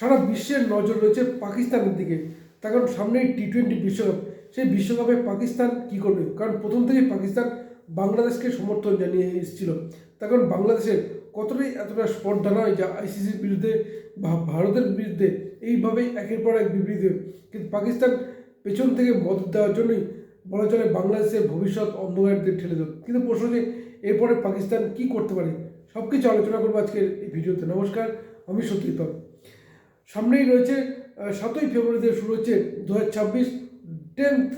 সারা বিশ্বের নজর রয়েছে পাকিস্তানের দিকে। তার কারণ সামনেই টি টোয়েন্টি বিশ্বকাপ, সেই বিশ্বকাপে পাকিস্তান কি করবে? কারণ প্রথম থেকেই পাকিস্তান বাংলাদেশকে সমর্থন জানিয়ে এসেছিল। তার কারণ বাংলাদেশের কতটাই এতটা স্পর্ধা নয় যা আইসিসির বিরুদ্ধে বা ভারতের বিরুদ্ধে এইভাবেই একের পর এক বিবৃতি। কিন্তু পাকিস্তান পেছন থেকে মদত দেওয়ার জন্যই বলা চলে বাংলাদেশের ভবিষ্যৎ অন্ধকারদের ঠেলে দেবে। কিন্তু প্রশ্ন যে এরপরে পাকিস্তান কি করতে পারে? সব কিছু আলোচনা করব আজকের এই ভিডিওতে। নমস্কার, আমি সত্যিতম সামনেই রয়েছে সাতই ফেব্রুয়ারিতে শুরু হচ্ছে দু হাজার ছাব্বিশ টেন্থ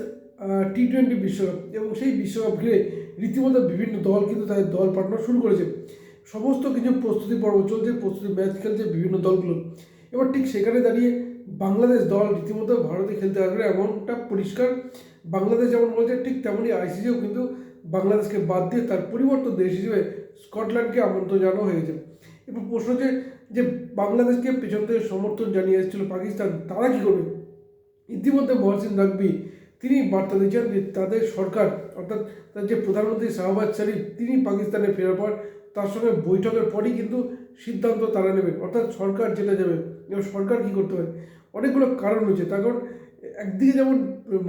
টি টোয়েন্টি বিশ্বকাপ। এবং সেই বিশ্বকাপ ঘিরে রীতিমতো বিভিন্ন দল কিন্তু তাদের দল পাঠানো শুরু করেছে। সমস্ত কিছু প্রস্তুতি পর্ব চলছে, প্রস্তুতি ম্যাচ খেলছে বিভিন্ন দলগুলো। এবার ঠিক সেখানে দাঁড়িয়ে বাংলাদেশ দল রীতিমতো ভারতে খেলতে আসবে এমনটা পরিষ্কার। বাংলাদেশ যেমন বলছে, ঠিক তেমনই আইসিসিও কিন্তু বাংলাদেশকে বাদ দিয়ে তার পরিবর্তন দেশ হিসেবে স্কটল্যান্ডকে আমন্ত্রণ জানানো হয়েছে। এবার প্রশ্ন হচ্ছে যে বাংলাদেশকে পেছন থেকে সমর্থন জানিয়ে এসেছিল পাকিস্তান, তারা কী করবে? ইতিমধ্যে মহসিন নাকবি তিনি বার্তা দিয়েছেন যে তাদের সরকার, অর্থাৎ তার যে প্রধানমন্ত্রী শাহবাজ শরীফ তিনি পাকিস্তানে ফেরার পর তার সঙ্গে বৈঠকের পরই কিন্তু সিদ্ধান্ত তারা নেবেন অর্থাৎ সরকার যেটা যাবে এবার সরকার কী করতে পারে? অনেকগুলো কারণ রয়েছে। তার কারণ, একদিকে যেমন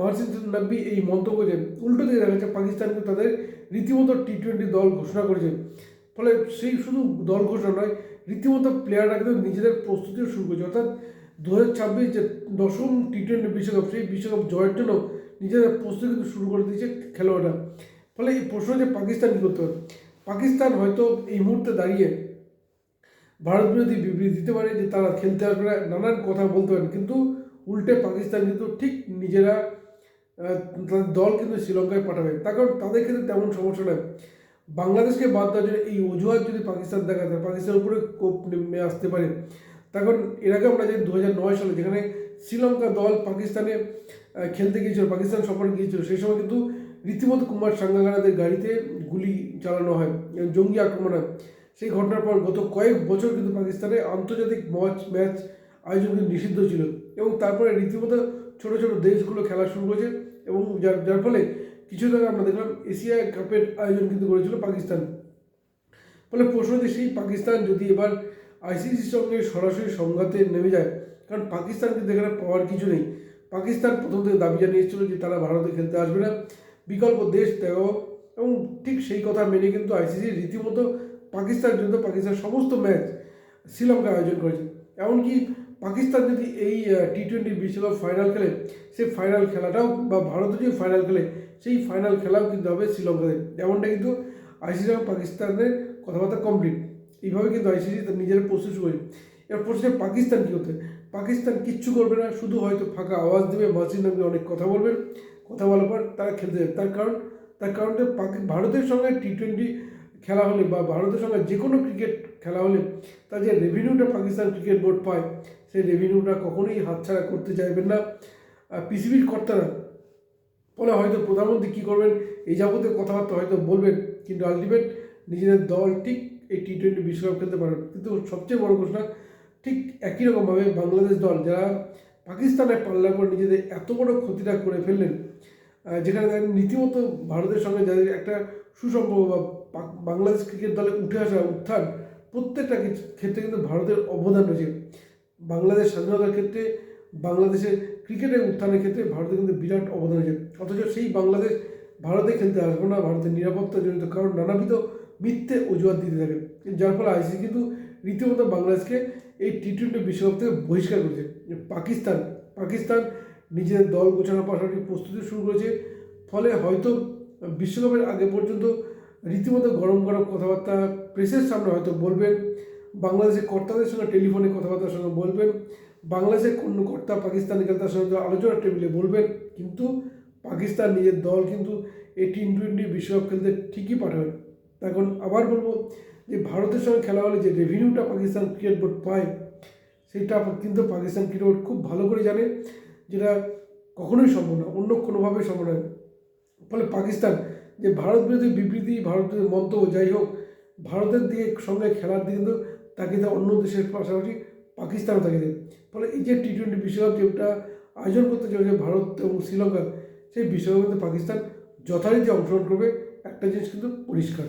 মহসিন নাকবি এই মন্তব্য করেছেন উল্টো দিকে দেখা যাচ্ছে পাকিস্তান কিন্তু তাদের রীতিমতো টি টোয়েন্টি দল ঘোষণা করেছে। ফলে সেই শুধু দল ঘোষণা নয়, রীতিমতো প্লেয়াররা কিন্তু নিজেদের প্রস্তুতিও শুরু করেছে। অর্থাৎ দু হাজার ছাব্বিশ যে দশম টি টোয়েন্টি বিশ্বকাপ, সেই বিশ্বকাপ জয়ের জন্য নিজেদের প্রস্তুতি কিন্তু শুরু করে দিয়েছে খেলোয়াড়রা। ফলে এই প্রশ্ন যে পাকিস্তান কী করতে পারে? পাকিস্তান হয়তো এই মুহূর্তে দাঁড়িয়ে ভারত বিরোধী বিবৃতি দিতে পারে যে তারা খেলতে আসবে না, নানান কথা বলতে পারেন, কিন্তু উল্টে পাকিস্তান কিন্তু ঠিক নিজেরা তাদের দল কিন্তু শ্রীলঙ্কায় পাঠাবে। তার কারণ তাদের ক্ষেত্রে তেমন সমস্যা নয়। বাংলাদেশকে বাদ দেওয়ার জন্য এই অজুহাত যদি পাকিস্তান দেখা যায় পাকিস্তানের উপরে কোপ নেমে আসতে পারে, তখন এর আগে আমরা জানি দু নয় সালে যেখানে শ্রীলঙ্কা দল পাকিস্তানে খেলতে গিয়েছিল, পাকিস্তান সফরে গিয়েছিল, সেই সময় কিন্তু রীতিমতো কুমার সাঙ্গাগারাদের গাড়িতে গুলি চালানো হয় জঙ্গি আক্রমণ হয়। সেই ঘটনার পর গত কয়েক বছর কিন্তু পাকিস্তানে আন্তর্জাতিক ম্যাচ ম্যাচ আয়োজন কিন্তু নিষিদ্ধ ছিল এবং তারপরে রীতিমতো ছোটো ছোটো দেশগুলো খেলা শুরু করেছে এবং যার যার ফলে কিছু আগে আমরা দেখলাম এশিয়া কাপের আয়োজন কিন্তু করেছিল পাকিস্তান। ফলে প্রশ্ন যে সেই পাকিস্তান যদি এবার আইসিসির সঙ্গে সরাসরি সংঘাতে নেমে যায়, কারণ পাকিস্তান কিন্তু এখানে পাওয়ার কিছু নেই। পাকিস্তান প্রথম থেকে দাবি জানিয়েছিল যে তারা ভারতে খেলতে আসবে না। বিকল্প দেশ দেওয়া এবং ঠিক সেই কথা মেনে কিন্তু আইসিসি রীতিমতো পাকিস্তান জন্য পাকিস্তান সমস্ত ম্যাচ শ্রীলঙ্কা আয়োজন করেছে। এমনকি পাকিস্তান যদি এই টি টোয়েন্টি বিশ্বকাপ ফাইনাল খেলে, সেই ফাইনাল খেলাটাও, বা ভারত যদি ফাইনাল খেলে, সেই ফাইনাল খেলাও কিন্তু হবে শ্রীলঙ্কাতে এমনটা কিন্তু আইসিসি এবং পাকিস্তানের কথাবার্তা কমপ্লিট এইভাবে কিন্তু আইসিসি তার নিজের প্রস্তুত করে এবার প্রশ্নে পাকিস্তান কী করতে? পাকিস্তান কিচ্ছু করবে না, শুধু হয়তো ফাঁকা আওয়াজ দেবে মাসির নামে অনেক কথা বলবেন কথা বলার পর তারা খেলতে যাবে। তার কারণ, তার কারণটা ভারতের সঙ্গে টি টোয়েন্টি খেলা হলে বা ভারতের সঙ্গে যে কোনো ক্রিকেট খেলা হলে, তার যে রেভিনিউটা পাকিস্তান ক্রিকেট বোর্ড পায় সেই রেভিনিউটা কখনোই হাতছাড়া করতে চাইবেন না। পিসিবির কর্তারা ফলে হয়তো প্রধানমন্ত্রী কী করবেন, এই যাবতীয় কথাবার্তা হয়তো বলবেন, কিন্তু আলটিমেট নিজেদের দল ঠিক এই টি টোয়েন্টি বিশ্বকাপ খেলতে পারবে। কিন্তু সবচেয়ে বড় ঘোষণা, ঠিক একই রকমভাবে বাংলাদেশ দল, যারা পাকিস্তানের পাল্লার পর নিজেদের এত বড় ক্ষতিটা করে ফেললেন যেখানে তাদের রীতিমতো ভারতের সঙ্গে যাদের একটা সুসম্পর্ক বা বাংলাদেশ ক্রিকেট দলে উঠে আসা উত্থান, প্রত্যেকটা ক্ষেত্রে কিন্তু ভারতের অবদান রয়েছে। বাংলাদেশ স্বাধীনতার ক্ষেত্রে, বাংলাদেশের ক্রিকেটের উত্থানের ক্ষেত্রে ভারতের কিন্তু বিরাট অবদান রয়েছে অথচ সেই বাংলাদেশ ভারতে খেলতে আসবে না, ভারতের নিরাপত্তা নিরাপত্তাজনিত কারণ নানাবিধ মিথ্যে অজুহাত দিতে থাকে। যার ফলে আইসিসি কিন্তু রীতিমতো বাংলাদেশকে এই টি টোয়েন্টি বিশ্বকাপ থেকে বহিষ্কার করেছে। পাকিস্তান পাকিস্তান নিজেদের দল গোছানোর পাশাপাশি প্রস্তুতি শুরু করেছে। ফলে হয়তো বিশ্বকাপের আগে পর্যন্ত রীতিমতো গরম গরম কথাবার্তা প্রেসের সামনে হয়তো বলবেন বাংলাদেশের কর্তাদের সঙ্গে টেলিফোনে কথাবার্তার সঙ্গে বলবেন, বাংলাদেশের কোন কর্তা পাকিস্তানি কর্তার সঙ্গে আলোচনার টেবিলে বলবেন, কিন্তু পাকিস্তান নিজের দল কিন্তু এই টি টোয়েন্টি বিশ্বকাপ খেলতে ঠিকই পাঠাবে এখন আবার বলব যে ভারতের সঙ্গে খেলা হলে যে রেভিনিউটা পাকিস্তান ক্রিকেট বোর্ড পায়, সেটা কিন্তু পাকিস্তান ক্রিকেট বোর্ড খুব ভালো করে জানে, যেটা কখনোই সম্ভব না, অন্য কোনোভাবে সম্ভব নয় ফলে পাকিস্তান যে ভারত বিরোধী বিবৃতি ভারত বিরোধী মন্তব্য, যাই হোক, ভারতের দিকে সঙ্গে খেলার দিকে কিন্তু তাকে দেয় অন্য দেশের পাশাপাশি পাকিস্তানও তাকে দেয় ফলে এই যে টি টোয়েন্টি বিশ্বকাপ যেটা আয়োজন করতে চলেছে ভারত এবং শ্রীলঙ্কা সেই বিশ্বকাপের কিন্তু পাকিস্তান যথারীতি অংশগ্রহণ করবে। একটা জিনিস কিন্তু পরিষ্কার।